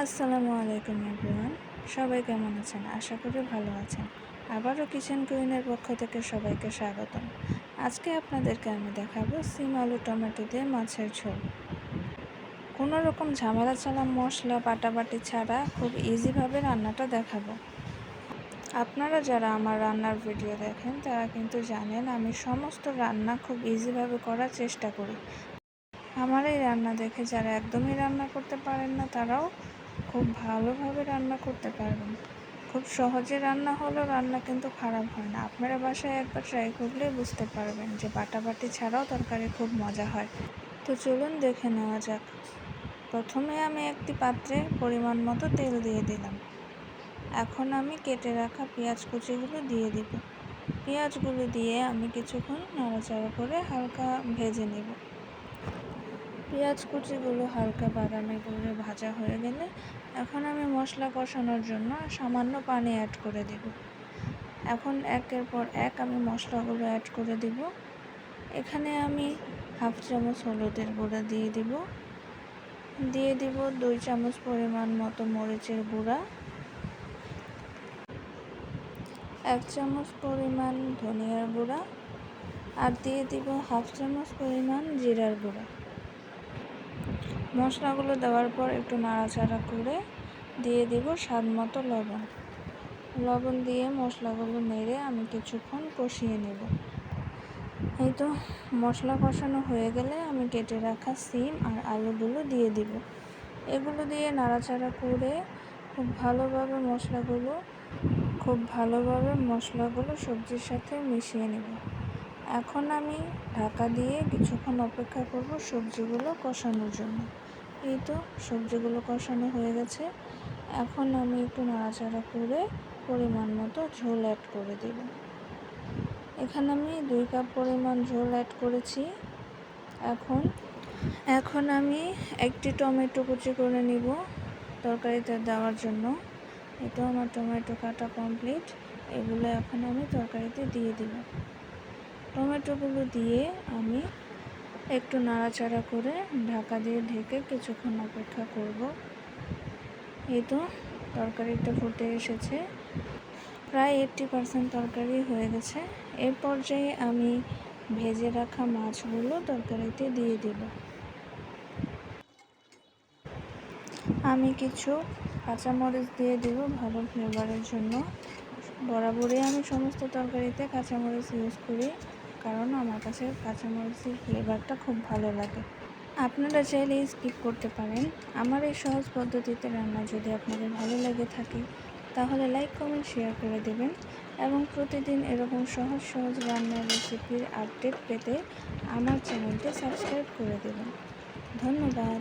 আসসালামু আলাইকুম এভরিওয়ান। সবাই কেমন আছেন? আশা করি ভালো আছেন। আবারও কিচেন কুইনের পক্ষ থেকে সবাইকে স্বাগতম। আজকে আপনাদেরকে আমি দেখাবো সিম আলু টমেটো দিয়ে মাছের ঝোল। কোনো রকম ঝামেলা ছাড়া মশলা, বাটাবাটি ছাড়া খুব ইজিভাবে রান্নাটা দেখাবো। আপনারা যারা আমার রান্নার ভিডিও দেখেন, তারা কিন্তু জানেন আমি সমস্ত রান্না খুব ইজিভাবে করার চেষ্টা করি। আমার এই রান্না দেখে যারা একদমই রান্না করতে পারেন না, তারাও খুব ভালোভাবে রান্না করতে পারবেন। খুব সহজে রান্না হলেও রান্না কিন্তু খারাপ হয় না। আপনারা বাসায় একবার ট্রাই করলেই বুঝতে পারবেন যে বাটাবাটি ছাড়াও তরকারি খুব মজা হয়। তো চলুন দেখে নেওয়া যাক। প্রথমে আমি একটি পাত্রে পরিমাণ মতো তেল দিয়ে দিলাম। এখন আমি কেটে রাখা পেঁয়াজ কুচিগুলো দিয়ে দিব। পেঁয়াজগুলো দিয়ে আমি কিছুক্ষণ নাড়াচাড়া করে হালকা ভেজে নেব। পেঁয়াজ কুচিগুলো হালকা বাদামি করে ভাজা হয়ে গেলে এখন আমি মশলা কষানোর জন্য সামান্য পানি অ্যাড করে দেব। এখন একের পর এক আমি মশলাগুলো অ্যাড করে দেব। এখানে আমি হাফ চামচ হলুদের গুঁড়া দিয়ে দিব। দিয়ে দিব দুই চামচ পরিমাণ মতো মরিচের গুঁড়া। এক চামচ পরিমাণ ধনিয়ার গুঁড়া। আর দিয়ে দিব হাফ চামচ পরিমাণ জিরার গুঁড়া। মশলাগুলো দেওয়ার পর একটু নাড়াচাড়া করে দিয়ে দিব স্বাদ মতো লবণ। লবণ দিয়ে মশলাগুলো নেড়ে আমি কিছুক্ষণ কষিয়ে নেব। এই তো মশলা কষানো হয়ে গেলে আমি কেটে রাখা সিম আর আলুগুলো দিয়ে দিব। এগুলো দিয়ে নাড়াচাড়া করে খুব ভালোভাবে মশলাগুলো, খুব ভালোভাবে মশলাগুলো সবজির সাথে মিশিয়ে নেব। এখন আমি ঢাকা দিয়ে কিছুক্ষণ অপেক্ষা করব সবজিগুলো কষানোর জন্য। এই তো, সবজিগুলো কষানো হয়ে গেছে। এখন আমি একটু নাড়াচাড়া করে পরিমাণ মতো ঝোল অ্যাড করে দেব। এখানে আমি দুই কাপ পরিমাণ ঝোল অ্যাড করেছি। এখন এখন আমি একটি টমেটো কুচি করে নিব তরকারিতে দেওয়ার জন্য। এটা আমার টমেটো কাটা কমপ্লিট এগুলো এখন আমি তরকারিতে দিয়ে দিব। টমেটোগুলো দিয়ে আমি একটু নাড়াচাড়া করে ঢাকা দিয়ে ঢেকে কিছুক্ষণ অপেক্ষা করব। এই তো, তরকারিটা ফুটে এসেছে। প্রায় এইট্টি পারসেন্ট তরকারি হয়ে গেছে। এর পর্যায়ে আমি ভেজে রাখা মাছগুলো তরকারিতে দিয়ে দেব। আমি কিছু কাঁচামরিচ দিয়ে দেব ভালো ফ্লেভারের জন্য। বরাবরই আমি সমস্ত তরকারিতে কাঁচামরিচ ইউজ করি। কারণ আমার কাছে কাঁচামরিচের ফ্লেভারটা খুব ভালো লাগে। আপনারা চাইলে স্কিপ করতে পারেন। আমার এই সহজ পদ্ধতিতে রান্না যদি আপনাদের ভালো লেগে থাকে, তাহলে লাইক কমেন্ট শেয়ার করে দেবেন এবং প্রতিদিন এরকম সহজ সহজ রান্নার রেসিপির আপডেট পেতে আমার চ্যানেলটি সাবস্ক্রাইব করে দেবেন। ধন্যবাদ।